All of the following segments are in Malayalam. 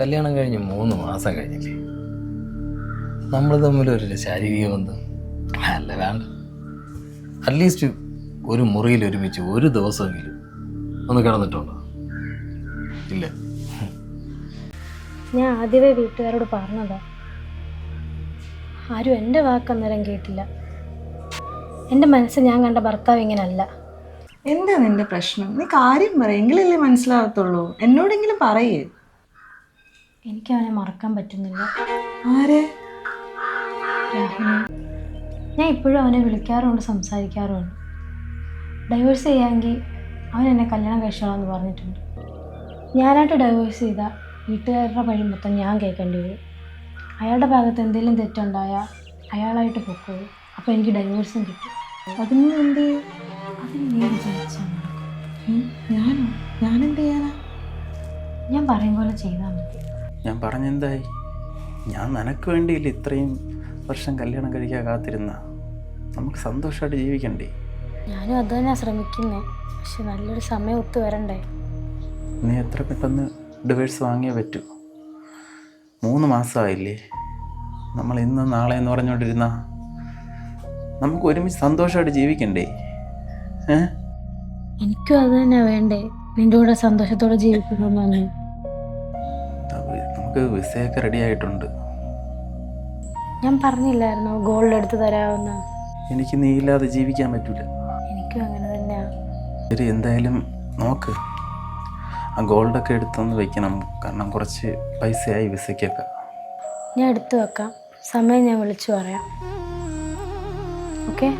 കല്യാണം കഴിഞ്ഞ് മൂന്ന് മാസം കഴിഞ്ഞില്ലേ? നമ്മൾ തമ്മിലൊരു ശാരീരിക ബന്ധം അല്ല വേണ്ട. അറ്റ്ലീസ്റ്റ് ഒരു മുറിയിൽ ഒരുമിച്ച് ഒരു ദിവസമെങ്കിലും ഒന്ന് കിടന്നിട്ടുണ്ടോ? ഇല്ല. ഞാൻ ആദ്യമേ വീട്ടുകാരോട് പറഞ്ഞതാ. ആരും എന്റെ വാക്കന്നേരം കേട്ടില്ല. എന്റെ മനസ്സ് ഞാൻ കണ്ട ഭർത്താവ് ഇങ്ങനല്ല. എന്താ നിന്റെ പ്രശ്നം? നീ കാര്യം പറയെങ്കിലല്ലേ മനസ്സിലാകത്തുള്ളൂ. മനസ്സിലാവത്തുള്ളൂ എന്നോടെങ്കിലും പറയേ. എനിക്ക് അവനെ മറക്കാൻ പറ്റുന്നില്ല. ആരെ? രാഹുലിനെ. ഞാൻ ഇപ്പോഴും അവനെ വിളിക്കാറുണ്ട് സംസാരിക്കാറുണ്ട്. ഡൈവേഴ്സ് ചെയ്യാമെങ്കിൽ അവൻ എന്നെ കല്യാണം കഴിച്ചോളാന്ന് പറഞ്ഞിട്ടുണ്ട്. ഞാനായിട്ട് ഡൈവേഴ്സ് ചെയ്താൽ വീട്ടുകാരുടെ വഴി മൊത്തം ഞാൻ കേൾക്കേണ്ടി വരും. അയാളുടെ ഭാഗത്ത് എന്തെങ്കിലും തെറ്റുണ്ടായാൽ അയാളായിട്ട് പൊക്കോളൂ. അപ്പോൾ എനിക്ക് ഡൈവേഴ്സും കിട്ടും. അതിന് എന്ത്? അതിന് നീ വിചാരിച്ചാൽ ഞാനോ? ഞാനെന്ത് ചെയ്യാനാ? ഞാൻ പറയും പോലെ ചെയ്താൽ മതി. ഞാൻ പറഞ്ഞെന്തായി? ഞാൻ നിനക്ക് വേണ്ടിയില്ല ഇത്രയും വർഷം കല്യാണം കഴിക്കാൻ കാത്തിരുന്ന. നമുക്ക് സന്തോഷമായിട്ട് ജീവിക്കണ്ടേ? ഞാനും അത് തന്നെ ശ്രമിക്കുന്നേ. പക്ഷെ നല്ലൊരു സമയം ഒത്തു വരണ്ടേ? നീ എത്ര പെട്ടെന്ന് ഡിവേഴ്സ് വാങ്ങിയേ പറ്റൂ. മൂന്ന് മാസമായില്ലേ നമ്മൾ ഇന്ന് നാളെ എന്ന് പറഞ്ഞുകൊണ്ടിരുന്ന നമുക്ക് ഒരുമിച്ച് സന്തോഷമായിട്ട് ജീവിക്കണ്ടേ? ഏ? എനിക്കും അത് തന്നെ വേണ്ടേ? നിന്റെ കൂടെ സന്തോഷത്തോടെ ജീവിക്കണമെന്നാണ്. അത് നമുക്ക് വിസയൊക്കെ റെഡി ആയിട്ടുണ്ട്. ഞാൻ പറഞ്ഞില്ലായിരുന്നോ ഗോൾഡ് എടുത്ത് തരാമെന്ന്? എനിക്ക് നീ ഇല്ലാതെ ജീവിക്കാൻ പറ്റൂല. എനിക്കും അങ്ങനെ തന്നെയാ. ശരി എന്തായാലും നോക്ക്. ആ ഗോൾഡൊക്കെ എടുത്തൊന്ന് വെക്കണം. കാരണം കുറച്ച് പൈസയായി വിസയ്ക്കൊക്കെ. ഞാൻ എടുത്തു വെക്കാം. സമയം ഞാൻ വിളിച്ചു പറയാം. ഓക്കെ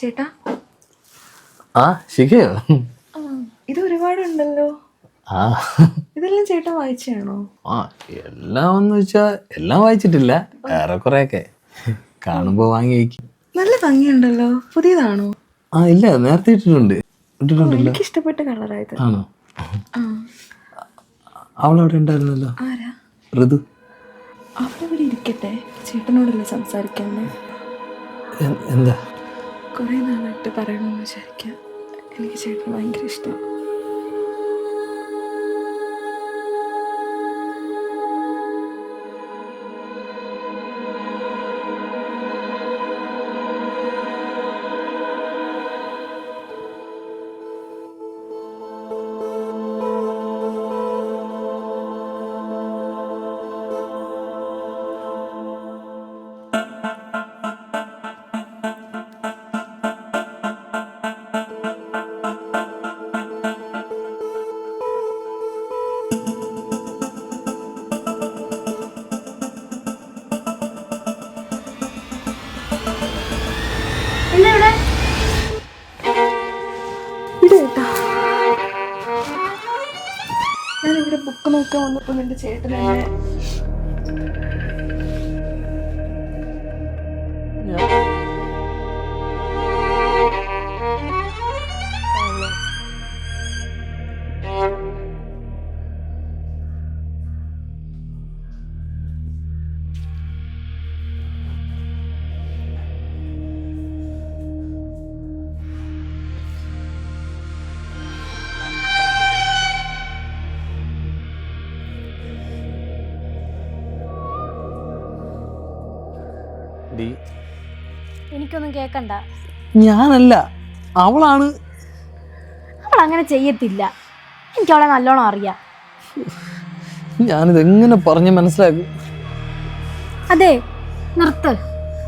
ചേട്ടാ? ആ ശിഖയോ ഇത് ഒരുപാടുണ്ടല്ലോ. ആ. ഇതെല്ലാം ചേട്ടൻ വായിച്ചാണോ ആ എല്ലാം എന്ന് വെച്ചാ എല്ലാം വായിച്ചിട്ടില്ല. ഏറെക്കുറെയൊക്കെ. കാണുമ്പോൾ വാങ്ങി വയ്ക്കും നല്ല ഭംഗിയുണ്ടല്ലോ. പുതിയതാണോ? ആ ഇല്ല നേരത്തെ ഇട്ടിട്ടുണ്ട്. ഇട്ടിട്ടുണ്ടല്ലോ. എനിക്ക് ഇഷ്ടപ്പെട്ട കളറായത്. ആണോ? അവളവിടെ ഉണ്ടായിരുന്നല്ലോ. ആരാ? ഋതു. അവിടെ ഇവിടെ ഇരിക്കട്ടെ. ചേട്ടനോടല്ലേ സംസാരിക്കണ്ടേ എന്താ? കുറേ നാളായിട്ട് പറയണമെന്ന് വിചാരിക്കാം. എനിക്ക് ചേട്ടന് ഭയങ്കര ഇഷ്ടമാണ്. നോക്കാൻ വന്നപ്പോൾ നിന്റെ ചേട്ടൻ എന്നെ ഡി എനിക്കൊന്നും കേൾക്കണ്ട ഞാനല്ല അവളാണ്. അവൾ അങ്ങനെ ചെയ്യത്തില്ല. എനിക്ക് അവളെ നല്ലോണം അറിയാം. ഞാനിത് എങ്ങനെ പറഞ്ഞ് മനസ്സിലാക്കും? അതെ നിർത്ത്.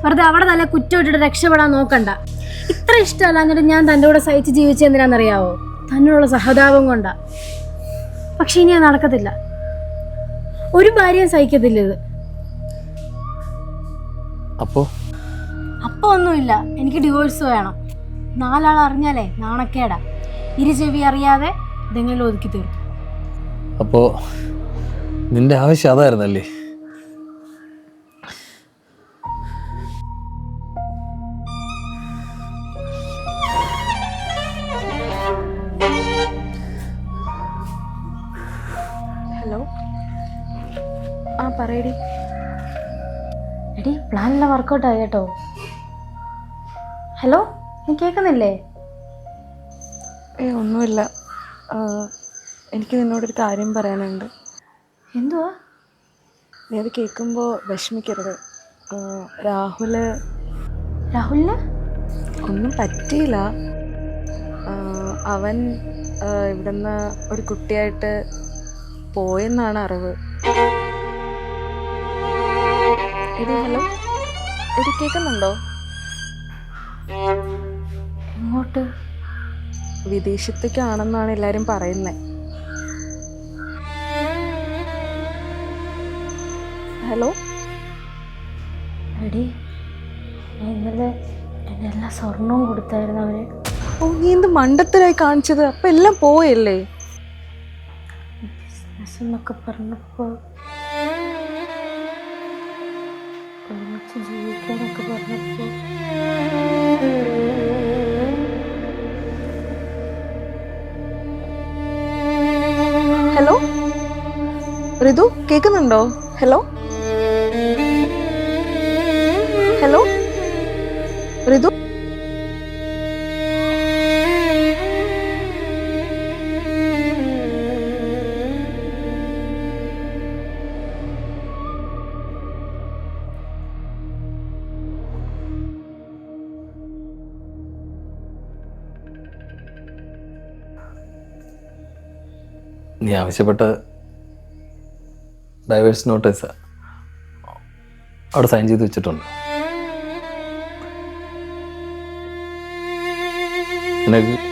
വെറുതെ അവിടെ നല്ല കുറ്റം ഇട്ടിട്ട് രക്ഷപ്പെടാൻ നോക്കണ്ട. ഇത്ര ഇഷ്ടമല്ല എന്നിട്ട് ഞാൻ തന്റെ കൂടെ സഹിച്ച് ജീവിച്ചെന്തിനാണെന്നറിയാവോ തന്നോടുള്ള സഹതാപം കൊണ്ടാ. പക്ഷെ ഇനി അത് നടക്കത്തില്ല. ഒരു ഭാര്യയും സഹിക്കത്തില്ല ഇത്. അപ്പോ? അപ്പൊ ഒന്നുമില്ല. എനിക്ക് ഡിവോഴ്സ് വേണം. നാലാൾ അറിഞ്ഞാലേ നാണക്കേടാ. ഇരു ചെവി അറിയാതെ ഇതെങ്ങനെ ഒതുക്കി തീർക്കും. അപ്പോ നിന്റെ ആവശ്യം അതായിരുന്നല്ലേ? ഹലോ ആ പറയടി. എടി പ്ലാനെല്ലാം വർക്കൗട്ട് ആയി കേട്ടോ. ഹലോ നീ കേൾക്കുന്നില്ലേ? ഏ ഒന്നുമില്ല. എനിക്ക് നിന്നോടൊരു കാര്യം പറയാനുണ്ട്. എന്തുവാ? നീ അത് കേൾക്കുമ്പോൾ വിഷമിക്കരുത്. രാഹുൽ. രാഹുലിന്? ഒന്നും പറ്റിയില്ല. അവൻ ഇവിടുന്ന് ഒരു കുട്ടിയായിട്ട് പോയെന്നാണ് അറിവ്. എടി ഹലോ. എടി കേൾക്കുന്നുണ്ടോ എങ്ങോട്ട്? വിദേശത്തേക്കാണെന്നാണ് എല്ലാരും പറയുന്നത് ഹലോ? എടി ഞാൻ ഇന്നലെ എന്റെ എല്ലാ സ്വർണവും കൊടുത്തായിരുന്നു അവന്. ഓ നീ എന്ത് മണ്ടത്തരായി കാണിച്ചത്? അപ്പം എല്ലാം പോയല്ലേ? ബിസിനസ് എന്നൊക്കെ പറഞ്ഞപ്പോൾ ജീവിക്കാനൊക്കെ പറഞ്ഞപ്പോൾ ഹലോ ഋതു കേൾക്കുന്നുണ്ടോ ഹലോ? നീ ആവശ്യപ്പെട്ട ഡൈവേഴ്സ് നോട്ടീസ് അവിടെ സൈൻ ചെയ്ത് വെച്ചിട്ടുണ്ട്. നിനക്ക്